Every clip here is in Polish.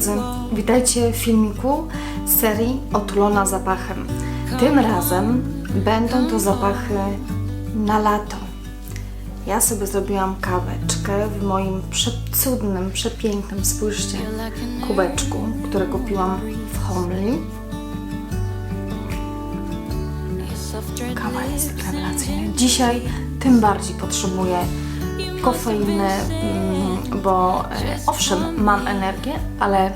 Drodzy, witajcie w filmiku z serii Otulona zapachem. Tym razem będą to zapachy na lato. Ja sobie zrobiłam kaweczkę w moim przecudnym, przepięknym, spójrzcie, kubeczku, które kupiłam w Homli. Kawa jest rewelacyjna. Dzisiaj tym bardziej potrzebuję kofeiny, mm, bo e, owszem, mam energię, ale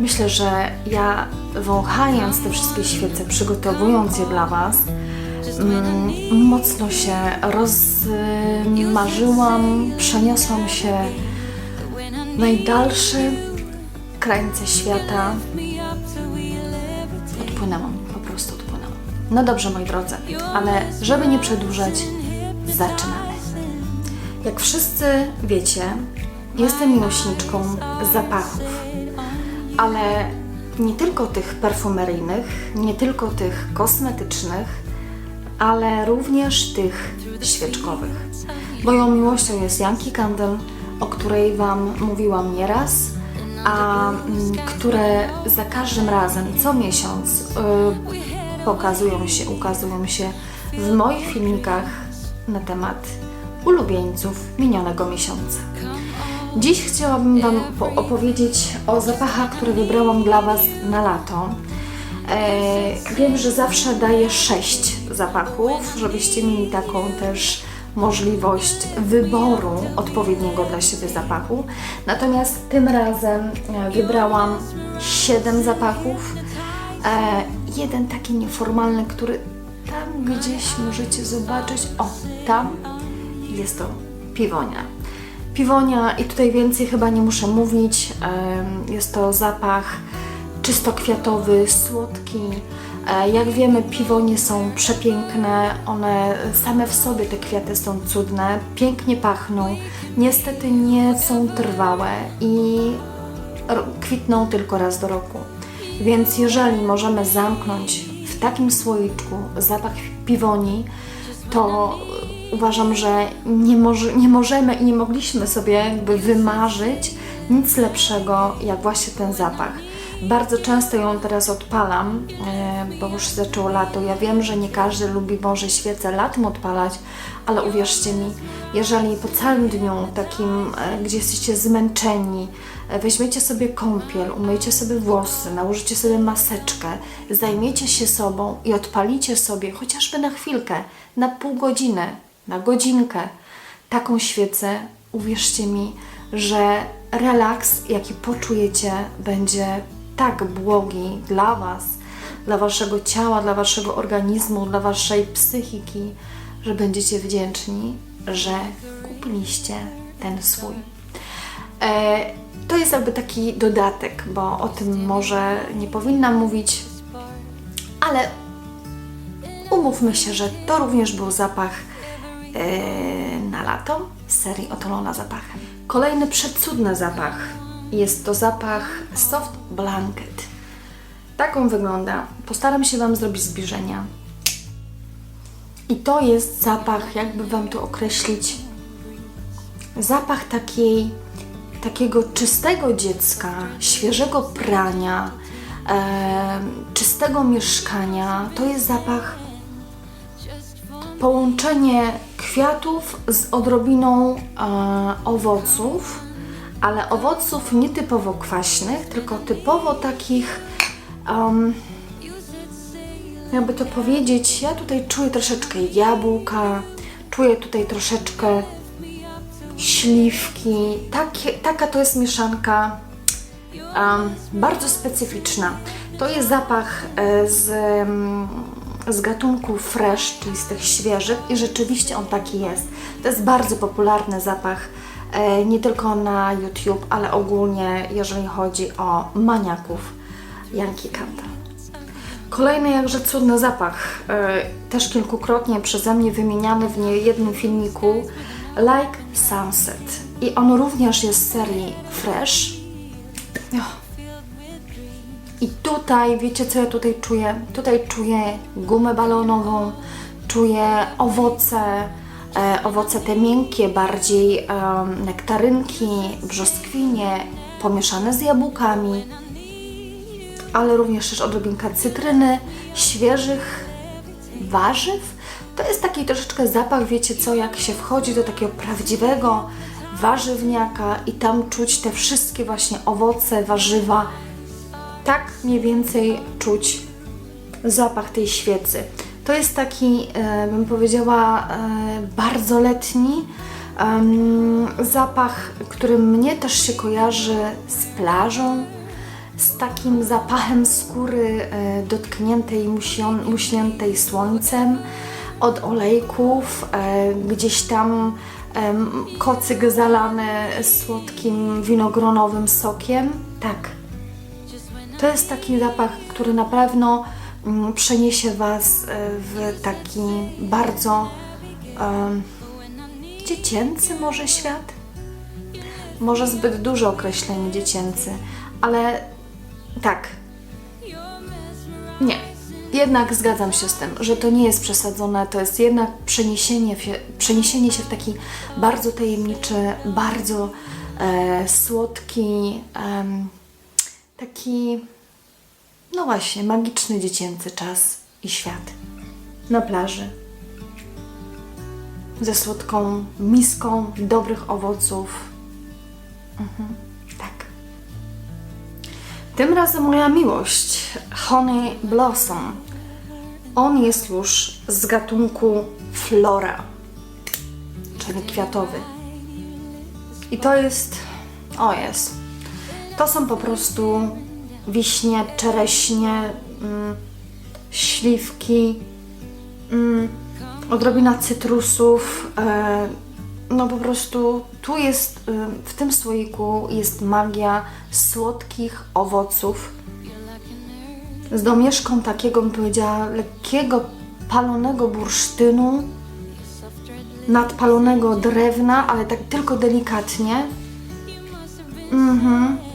myślę, że ja wąchając te wszystkie świece, przygotowując je dla Was, mm, mocno się rozmarzyłam, przeniosłam się w najdalsze krańce świata. Odpłynęłam, po prostu odpłynęłam. No dobrze, moi drodzy, ale żeby nie przedłużać, zaczynamy. Jak wszyscy wiecie, jestem miłośniczką zapachów, ale nie tylko tych perfumeryjnych, nie tylko tych kosmetycznych, ale również tych świeczkowych. Moją miłością jest Yankee Candle, o której Wam mówiłam nieraz, a mm, które za każdym razem, co miesiąc, y, pokazują się, ukazują się w moich filmikach na temat ulubieńców minionego miesiąca. Dziś chciałabym Wam po- opowiedzieć o zapachach, które wybrałam dla Was na lato. E, wiem, że zawsze daję sześć zapachów, żebyście mieli taką też możliwość wyboru odpowiedniego dla siebie zapachu. Natomiast tym razem e, wybrałam siedem zapachów. E, jeden taki nieformalny, który tam gdzieś możecie zobaczyć. O, tam jest to piwonia. Piwonia i tutaj więcej chyba nie muszę mówić. Jest to zapach czysto kwiatowy, słodki. E, Jak wiemy, piwonie są przepiękne, one same w sobie te kwiaty są cudne, pięknie pachną, niestety nie są trwałe i kwitną tylko raz do roku. Więc jeżeli możemy zamknąć w takim słoiczku zapach piwoni, to uważam, że nie, może, nie możemy i nie mogliśmy sobie jakby wymarzyć nic lepszego jak właśnie ten zapach. Bardzo często ją teraz odpalam, e, bo już zaczęło lato. Ja wiem, że nie każdy lubi może świecę latem odpalać, ale uwierzcie mi, jeżeli po całym dniu takim, e, gdzie jesteście zmęczeni, e, weźmiecie sobie kąpiel, umyjcie sobie włosy, nałożycie sobie maseczkę, zajmiecie się sobą i odpalicie sobie chociażby na chwilkę, na pół godziny, na godzinkę taką świecę, uwierzcie mi, że relaks, jaki poczujecie, będzie tak błogi dla Was, dla Waszego ciała, dla Waszego organizmu, dla Waszej psychiki, że będziecie wdzięczni, że kupiliście ten swój. E, to jest jakby taki dodatek, bo o tym może nie powinnam mówić, ale umówmy się, że to również był zapach na lato z serii Otulona zapachem. Kolejny przecudny zapach jest to zapach Soft Blanket. Tak on wygląda. Postaram się Wam zrobić zbliżenia. I to jest zapach, jakby Wam to określić, zapach takiej, takiego czystego dziecka, świeżego prania, e, czystego mieszkania. To jest zapach połączenie kwiatów z odrobiną e, owoców, ale owoców nie typowo kwaśnych, tylko typowo takich, em, jakby to powiedzieć, ja tutaj czuję troszeczkę jabłka, czuję tutaj troszeczkę śliwki. Takie, taka to jest mieszanka em, bardzo specyficzna. To jest zapach e, z, em, z gatunku fresh, czyli z tych świeżych i rzeczywiście on taki jest. To jest bardzo popularny zapach e, nie tylko na YouTube, ale ogólnie jeżeli chodzi o maniaków Yankee Candle. Kolejny jakże cudny zapach, e, też kilkukrotnie przeze mnie wymieniany w niejednym filmiku, Like Sunset. I on również jest z serii Fresh. Och. Tutaj, wiecie co ja tutaj czuję? Tutaj czuję gumę balonową, czuję owoce, e, owoce te miękkie, bardziej em, nektarynki, brzoskwinie pomieszane z jabłkami, ale również też odrobinka cytryny, świeżych warzyw. To jest taki troszeczkę zapach, wiecie co, jak się wchodzi do takiego prawdziwego warzywniaka i tam czuć te wszystkie właśnie owoce, warzywa. Tak mniej więcej czuć zapach tej świecy. To jest taki, e, bym powiedziała, e, bardzo letni zapach, który mnie też się kojarzy z plażą, z takim zapachem skóry e, dotkniętej, muśniętej słońcem, od olejków, gdzieś tam kocyk zalany słodkim winogronowym sokiem. Tak, to jest taki zapach, który na pewno mm, przeniesie Was e, w taki bardzo em, dziecięcy może świat. Może zbyt duże określenie dziecięcy, ale tak. Nie. Jednak zgadzam się z tym, że to nie jest przesadzone, to jest jednak przeniesienie, przeniesienie się w taki bardzo tajemniczy, bardzo e, słodki, em, taki, no właśnie, magiczny dziecięcy czas i świat na plaży. Ze słodką miską dobrych owoców. Mhm, tak. Tym razem moja miłość, Honey Blossom. On jest już z gatunku flora, czyli kwiatowy. I to jest, o jest, to są po prostu wiśnie, czereśnie, mm, śliwki, mm, odrobina cytrusów. E, no po prostu tu jest, e, w tym słoiku jest magia słodkich owoców z domieszką takiego, bym powiedziała, lekkiego palonego bursztynu, nadpalonego drewna, ale tak tylko delikatnie. Mhm.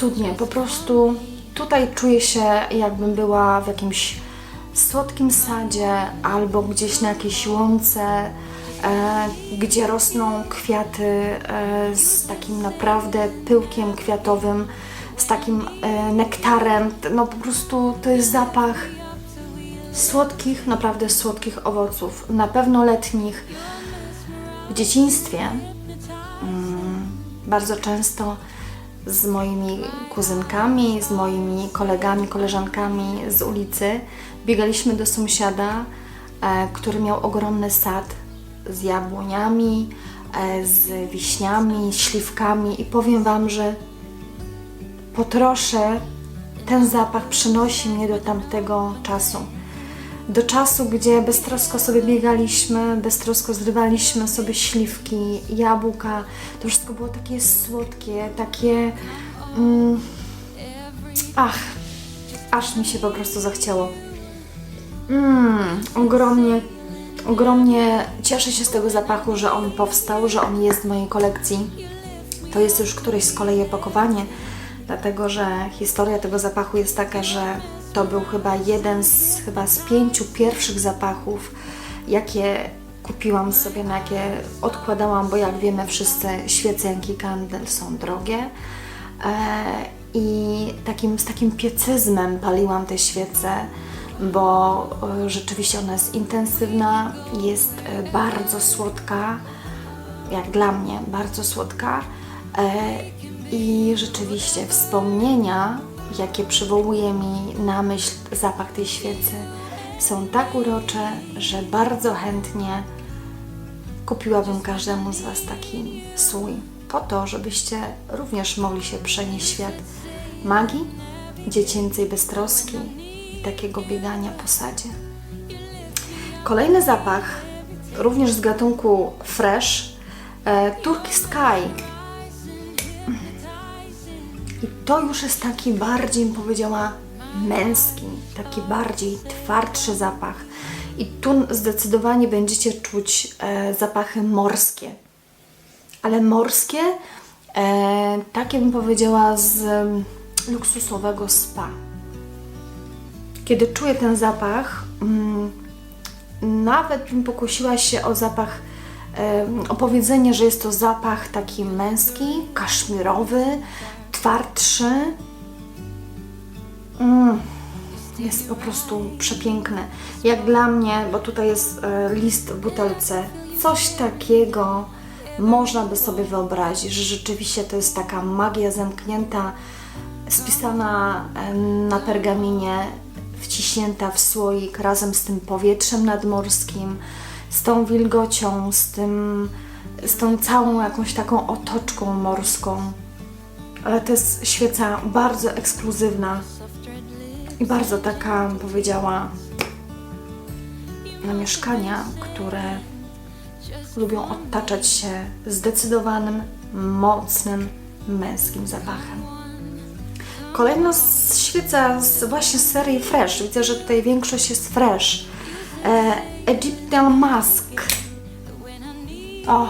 Cudnie, po prostu tutaj czuję się, jakbym była w jakimś słodkim sadzie albo gdzieś na jakiejś łące, e, gdzie rosną kwiaty e, z takim naprawdę pyłkiem kwiatowym, z takim e, nektarem. No po prostu to jest zapach słodkich, naprawdę słodkich owoców, na pewno letnich. W dzieciństwie mm, bardzo często z moimi kuzynkami, z moimi kolegami, koleżankami z ulicy biegaliśmy do sąsiada, e, który miał ogromny sad z jabłoniami, e, z wiśniami, śliwkami i powiem Wam, że po trosze ten zapach przynosi mnie do tamtego czasu. Do czasu, gdzie beztrosko sobie biegaliśmy, beztrosko zrywaliśmy sobie śliwki, jabłka. To wszystko było takie słodkie, takie. Mm, ach, aż mi się po prostu zachciało. Mmm, ogromnie, ogromnie cieszę się z tego zapachu, że on powstał, że on jest w mojej kolekcji. To jest już któreś z kolei opakowanie, dlatego że historia tego zapachu jest taka, że to był chyba jeden z chyba z pięciu pierwszych zapachów, jakie kupiłam sobie, na jakie odkładałam, bo jak wiemy wszyscy świecenki kandel są drogie. E, I takim, z takim piecyzmem paliłam te świece, bo e, rzeczywiście ona jest intensywna, jest e, bardzo słodka, jak dla mnie bardzo słodka. I rzeczywiście wspomnienia, jakie przywołuje mi na myśl zapach tej świecy, są tak urocze, że bardzo chętnie kupiłabym każdemu z Was taki słój, po to, żebyście również mogli się przenieść świat magii, dziecięcej beztroski i takiego biegania po sadzie. Kolejny zapach, również z gatunku fresh, e, Turkey Sky. I to już jest taki bardziej, bym powiedziała, męski, taki bardziej twardszy zapach. I tu zdecydowanie będziecie czuć e, zapachy morskie. Ale morskie, e, takie bym powiedziała z luksusowego spa. Kiedy czuję ten zapach, mm, nawet bym pokusiła się o zapach, e, o powiedzenie, że jest to zapach taki męski, kaszmirowy, twardszy. Mm, jest po prostu przepiękny. Jak dla mnie, bo tutaj jest e, list w butelce, coś takiego można by sobie wyobrazić, że rzeczywiście to jest taka magia zamknięta, spisana e, na pergaminie, wciśnięta w słoik razem z tym powietrzem nadmorskim, z tą wilgocią, z tym, z tą całą jakąś taką otoczką morską. Ale to jest świeca bardzo ekskluzywna i bardzo taka, powiedziała, na mieszkania, które lubią otaczać się zdecydowanym, mocnym, męskim zapachem. Kolejna świeca z, właśnie serii Fresh. Widzę, że tutaj większość jest Fresh. E, Egyptian Mask. O,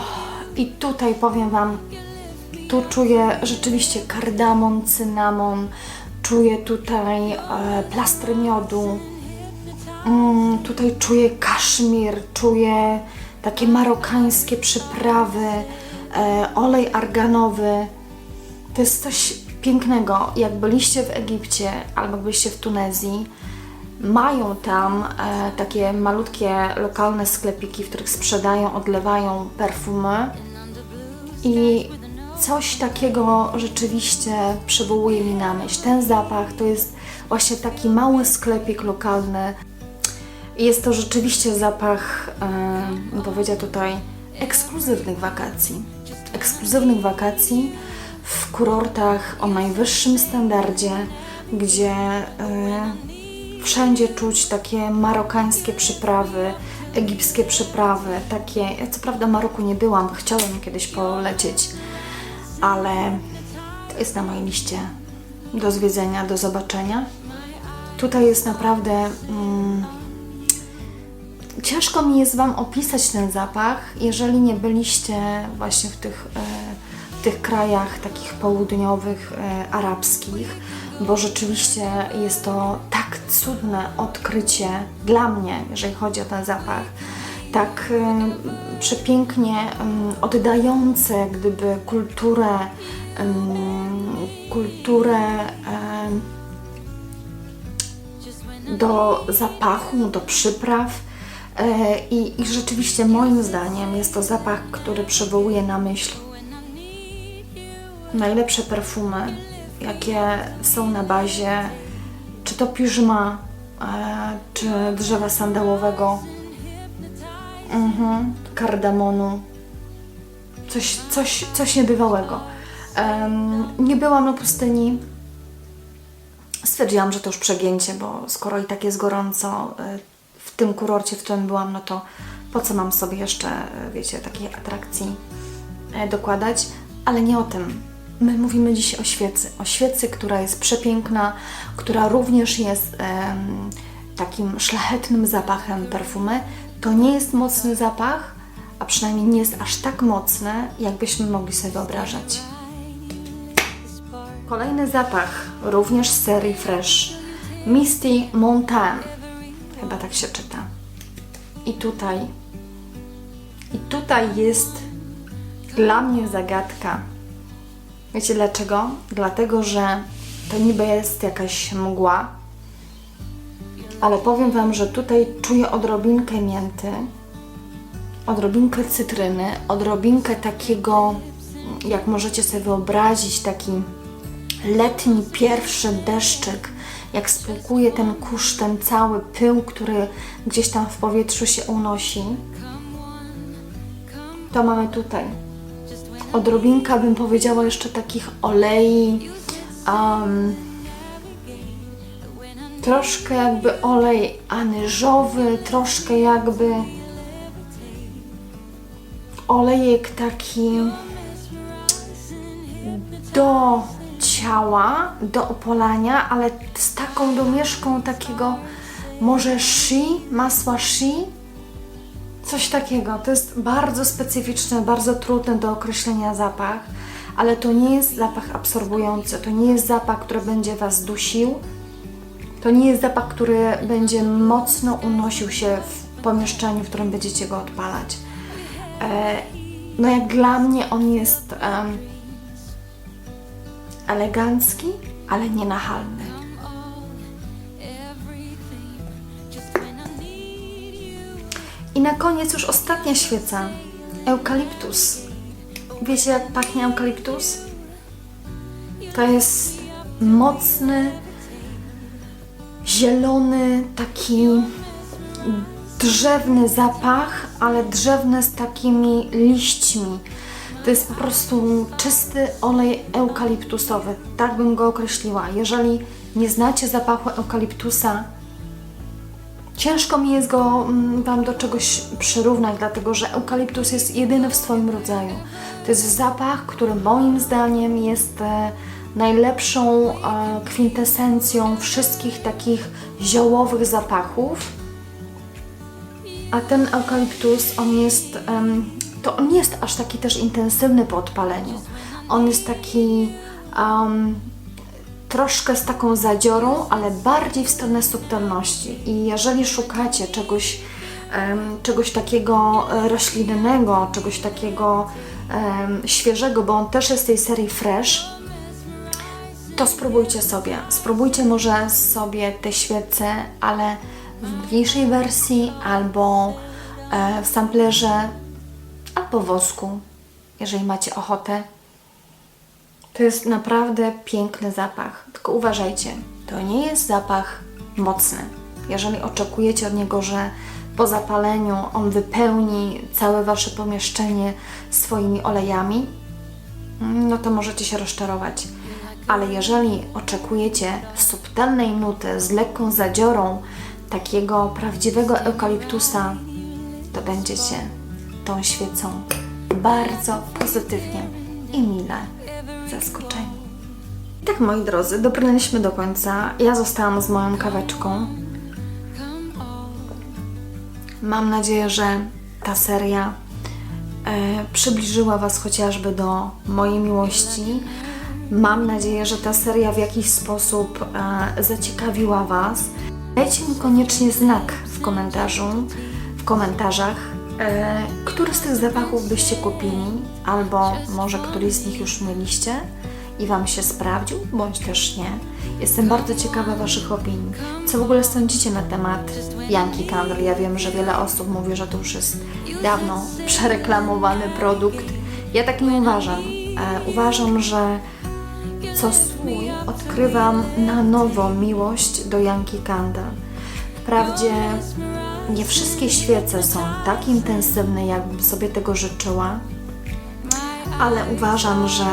i tutaj powiem Wam, tu czuję rzeczywiście kardamon, cynamon, czuję tutaj e, plastry miodu, mm, tutaj czuję kaszmir, czuję takie marokańskie przyprawy, e, olej arganowy. To jest coś pięknego. Jak byliście w Egipcie albo byliście w Tunezji, mają tam e, takie malutkie lokalne sklepiki, w których sprzedają, odlewają perfumy. I coś takiego rzeczywiście przywołuje mi na myśl. Ten zapach to jest właśnie taki mały sklepik lokalny. Jest to rzeczywiście zapach, e, bym powiedziała tutaj, ekskluzywnych wakacji. Ekskluzywnych wakacji w kurortach o najwyższym standardzie, gdzie e, wszędzie czuć takie marokańskie przyprawy, egipskie przyprawy, takie. Ja co prawda Maroku nie byłam, chciałam kiedyś polecieć, ale to jest na mojej liście do zwiedzenia, do zobaczenia. Tutaj jest naprawdę. Mm, ciężko mi jest Wam opisać ten zapach, jeżeli nie byliście właśnie w tych, e, w tych krajach takich południowych, e, arabskich, bo rzeczywiście jest to tak cudne odkrycie dla mnie, jeżeli chodzi o ten zapach. Tak przepięknie oddające gdyby kulturę, kulturę do zapachu, do przypraw. E, I, I rzeczywiście moim zdaniem jest to zapach, który przywołuje na myśl najlepsze perfumy, jakie są na bazie czy to piżma, e, czy drzewa sandałowego, mhm, kardamonu, coś, coś, coś niebywałego. Em, nie byłam na pustyni, stwierdziłam, że to już przegięcie, bo skoro i tak jest gorąco y, w tym kurorcie, w którym byłam, no to po co mam sobie jeszcze, y, wiecie, takiej atrakcji y, dokładać? Ale nie o tym. My mówimy dziś o świecy. O świecy, która jest przepiękna, która również jest em, takim szlachetnym zapachem perfumy. To nie jest mocny zapach, a przynajmniej nie jest aż tak mocny, jakbyśmy mogli sobie wyobrażać. Kolejny zapach, również z serii Fresh. Misty Mountain. Chyba tak się czyta. I tutaj. I tutaj jest dla mnie zagadka. Wiecie dlaczego? Dlatego, że to niby jest jakaś mgła, ale powiem Wam, że tutaj czuję odrobinkę mięty, odrobinkę cytryny, odrobinkę takiego, jak możecie sobie wyobrazić, taki letni pierwszy deszczyk, jak spłukuje ten kurz, ten cały pył, który gdzieś tam w powietrzu się unosi. To mamy tutaj. Odrobinka, bym powiedziała, jeszcze takich olei. Um, troszkę jakby olej anyżowy, troszkę jakby olejek taki do ciała, do opolania, ale z taką domieszką takiego może shi, masła shi, coś takiego. To jest bardzo specyficzny, bardzo trudny do określenia zapach, ale to nie jest zapach absorbujący, to nie jest zapach, który będzie Was dusił, to nie jest zapach, który będzie mocno unosił się w pomieszczeniu, w którym będziecie go odpalać. E, no jak dla mnie on jest em, elegancki, ale nie nachalny. I na koniec już ostatnia świeca. Eukaliptus. Wiecie jak pachnie eukaliptus? To jest mocny, zielony, taki drzewny zapach, ale drzewny z takimi liśćmi. To jest po prostu czysty olej eukaliptusowy. Tak bym go określiła. Jeżeli nie znacie zapachu eukaliptusa, ciężko mi jest go mm, Wam do czegoś przyrównać, dlatego że eukaliptus jest jedyny w swoim rodzaju. To jest zapach, który moim zdaniem jest e, najlepszą e, kwintesencją wszystkich takich ziołowych zapachów. A ten eukaliptus, on jest, to on jest aż taki też intensywny po odpaleniu. On jest taki em, troszkę z taką zadziorą, ale bardziej w stronę subtelności. I jeżeli szukacie czegoś, czegoś takiego e, roślinnego, czegoś takiego em, świeżego, bo on też jest z tej serii Fresh, to spróbujcie sobie. Spróbujcie może sobie te świece, ale w mniejszej wersji albo e, w samplerze, albo wosku, jeżeli macie ochotę. To jest naprawdę piękny zapach. Tylko uważajcie, to nie jest zapach mocny. Jeżeli oczekujecie od niego, że po zapaleniu on wypełni całe wasze pomieszczenie swoimi olejami, no to możecie się rozczarować. Ale jeżeli oczekujecie subtelnej nuty z lekką zadziorą takiego prawdziwego eukaliptusa, to będziecie tą świecą bardzo pozytywnie i mile zaskoczeni. Tak, moi drodzy, dobrnęliśmy do końca. Ja zostałam z moją kaweczką. Mam nadzieję, że ta seria e, przybliżyła Was chociażby do mojej miłości. Mam nadzieję, że ta seria w jakiś sposób e, zaciekawiła Was. Dajcie mi koniecznie znak w komentarzu, w komentarzach, e, który z tych zapachów byście kupili, albo może któryś z nich już mieliście i Wam się sprawdził, bądź też nie. Jestem bardzo ciekawa Waszych opinii. Co w ogóle sądzicie na temat Yankee Candle? Ja wiem, że wiele osób mówi, że to już jest dawno przereklamowany produkt. Ja tak nie uważam. E, uważam, że co swój odkrywam na nowo miłość do Yankee Candle. Wprawdzie nie wszystkie świece są tak intensywne, jakbym sobie tego życzyła, ale uważam, że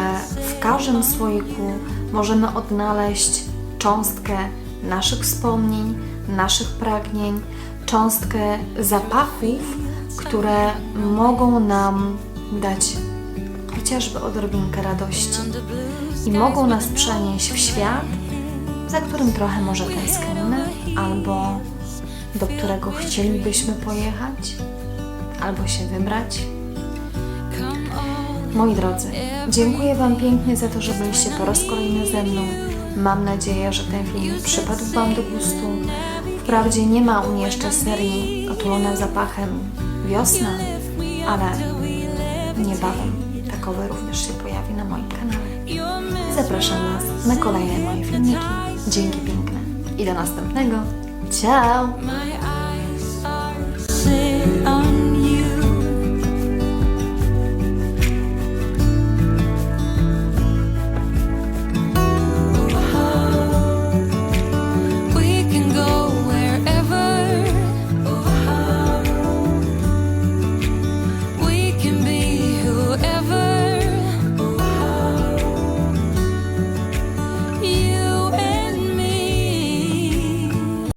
w każdym słoiku możemy odnaleźć cząstkę naszych wspomnień, naszych pragnień, cząstkę zapachów, które mogą nam dać chociażby odrobinkę radości i mogą nas przenieść w świat, za którym trochę może tęsknimy, albo do którego chcielibyśmy pojechać, albo się wybrać. Moi drodzy, dziękuję Wam pięknie za to, że byliście po raz kolejny ze mną. Mam nadzieję, że ten film przypadł Wam do gustu. Wprawdzie nie ma u mnie jeszcze serii otulona zapachem wiosna, ale niebawem takowe również się Zapraszam Was na kolejne moje filmiki. Dzięki piękne i do następnego. Ciao!